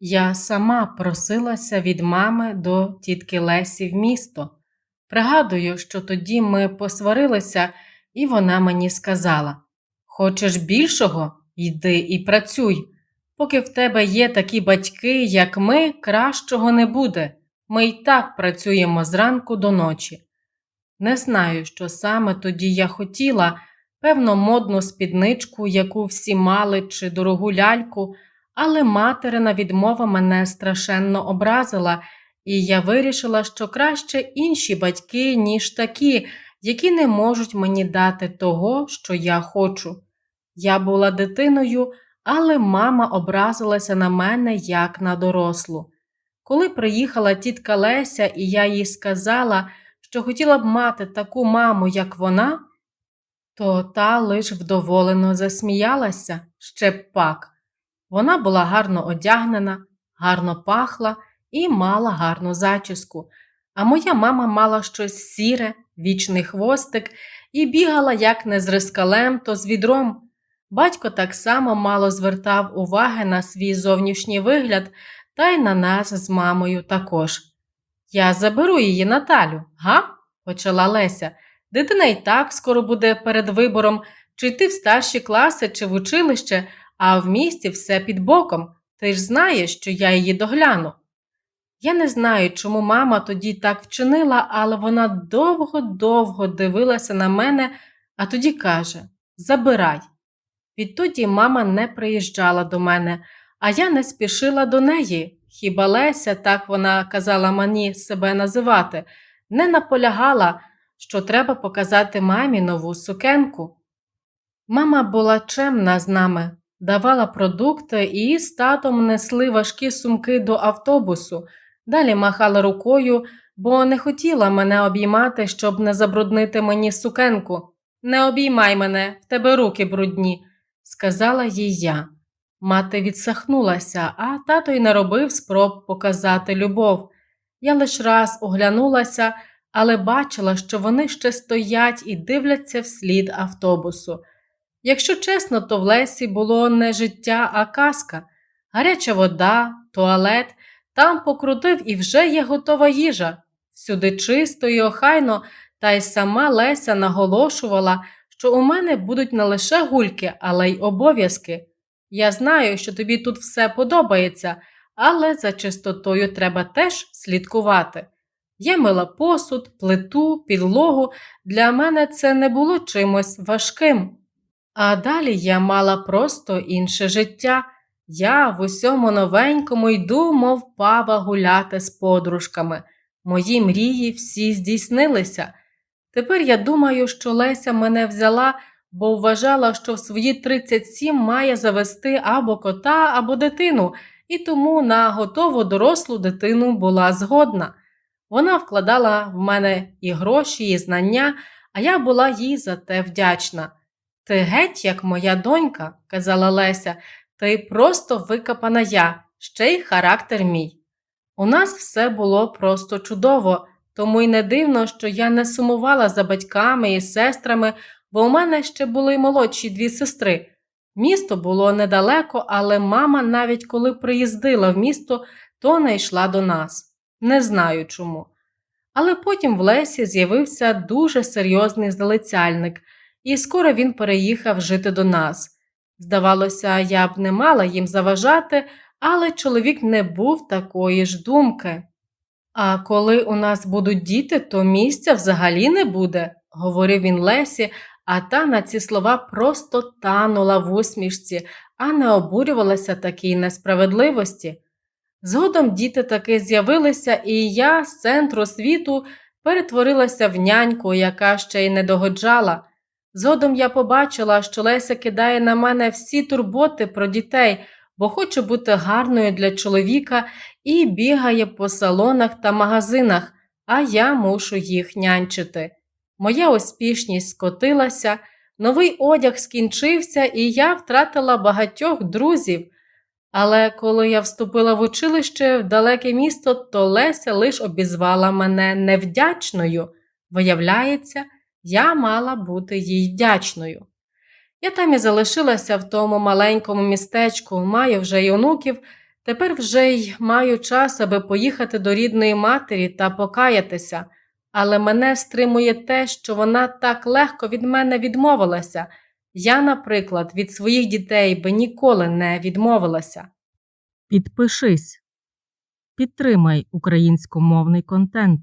Я сама просилася від мами до тітки Лесі в місто. Пригадую, що тоді ми посварилися, і вона мені сказала: Хочеш більшого? Йди і працюй. Поки в тебе є такі батьки, як ми, кращого не буде. Ми й так працюємо зранку до ночі. Не знаю, що саме тоді я хотіла, певно, модну спідничку, яку всі мали, чи дорогу ляльку, але материна відмова мене страшенно образила, і я вирішила, що краще інші батьки, ніж такі, які не можуть мені дати того, що я хочу. Я була дитиною, але мама образилася на мене як на дорослу. Коли приїхала тітка Леся, і я їй сказала, що хотіла б мати таку маму, як вона, то та лиш вдоволено засміялася ще б пак. Вона була гарно одягнена, гарно пахла і мала гарну зачіску, а моя мама мала щось сіре, вічний хвостик і бігала як не з рискалем, то з відром. Батько так само мало звертав уваги на свій зовнішній вигляд та й на нас з мамою також. Я заберу її Наталю, га? почала Леся. Дитина й так скоро буде перед вибором, чи йти в старші класи, чи в училище, а в місті все під боком. Ти ж знаєш, що я її догляну. Я не знаю, чому мама тоді так вчинила, але вона довго-довго дивилася на мене, а тоді каже Забирай. Відтоді мама не приїжджала до мене, а я не спішила до неї. Хіба Леся, так вона казала мені себе називати, не наполягала, що треба показати мамі нову сукенку. Мама була чемна з нами, давала продукти і з татом несли важкі сумки до автобусу, далі махала рукою, бо не хотіла мене обіймати, щоб не забруднити мені сукенку. Не обіймай мене, в тебе руки брудні, сказала їй я. Мати відсахнулася, а тато й не робив спроб показати любов. Я лиш раз оглянулася, але бачила, що вони ще стоять і дивляться вслід автобусу. Якщо чесно, то в Лесі було не життя, а казка, гаряча вода, туалет, там покрутив і вже є готова їжа. Всюди чисто і охайно, та й сама Леся наголошувала, що у мене будуть не лише гульки, але й обов'язки. Я знаю, що тобі тут все подобається, але за чистотою треба теж слідкувати. Я мила посуд, плиту, підлогу, для мене це не було чимось важким. А далі я мала просто інше життя. Я в усьому новенькому йду, мов пава гуляти з подружками. Мої мрії всі здійснилися. Тепер я думаю, що Леся мене взяла, бо вважала, що в свої 37 має завести або кота, або дитину, і тому на готову дорослу дитину була згодна. Вона вкладала в мене і гроші, і знання, а я була їй за те вдячна. Ти геть, як моя донька, казала Леся, ти просто викопана я, ще й характер мій. У нас все було просто чудово, тому й не дивно, що я не сумувала за батьками і сестрами, бо у мене ще були молодші дві сестри. Місто було недалеко, але мама, навіть коли приїздила в місто, то не йшла до нас. Не знаю чому. Але потім в Лесі з'явився дуже серйозний залицяльник, і скоро він переїхав жити до нас. Здавалося, я б не мала їм заважати, але чоловік не був такої ж думки. А коли у нас будуть діти, то місця взагалі не буде, говорив він Лесі, а та на ці слова просто танула в усмішці, а не обурювалася такій несправедливості. Згодом діти таки з'явилися, і я з центру світу перетворилася в няньку, яка ще й не догоджала. Згодом я побачила, що Леся кидає на мене всі турботи про дітей, бо хоче бути гарною для чоловіка і бігає по салонах та магазинах, а я мушу їх нянчити. Моя успішність скотилася, новий одяг скінчився, і я втратила багатьох друзів. Але коли я вступила в училище в далеке місто, то Леся лиш обізвала мене невдячною. Виявляється, я мала бути їй вдячною. Я там і залишилася в тому маленькому містечку, маю вже й онуків, Тепер вже й маю час, аби поїхати до рідної матері та покаятися, але мене стримує те, що вона так легко від мене відмовилася. Я, наприклад, від своїх дітей би ніколи не відмовилася. Підпишись. Підтримай українськомовний контент.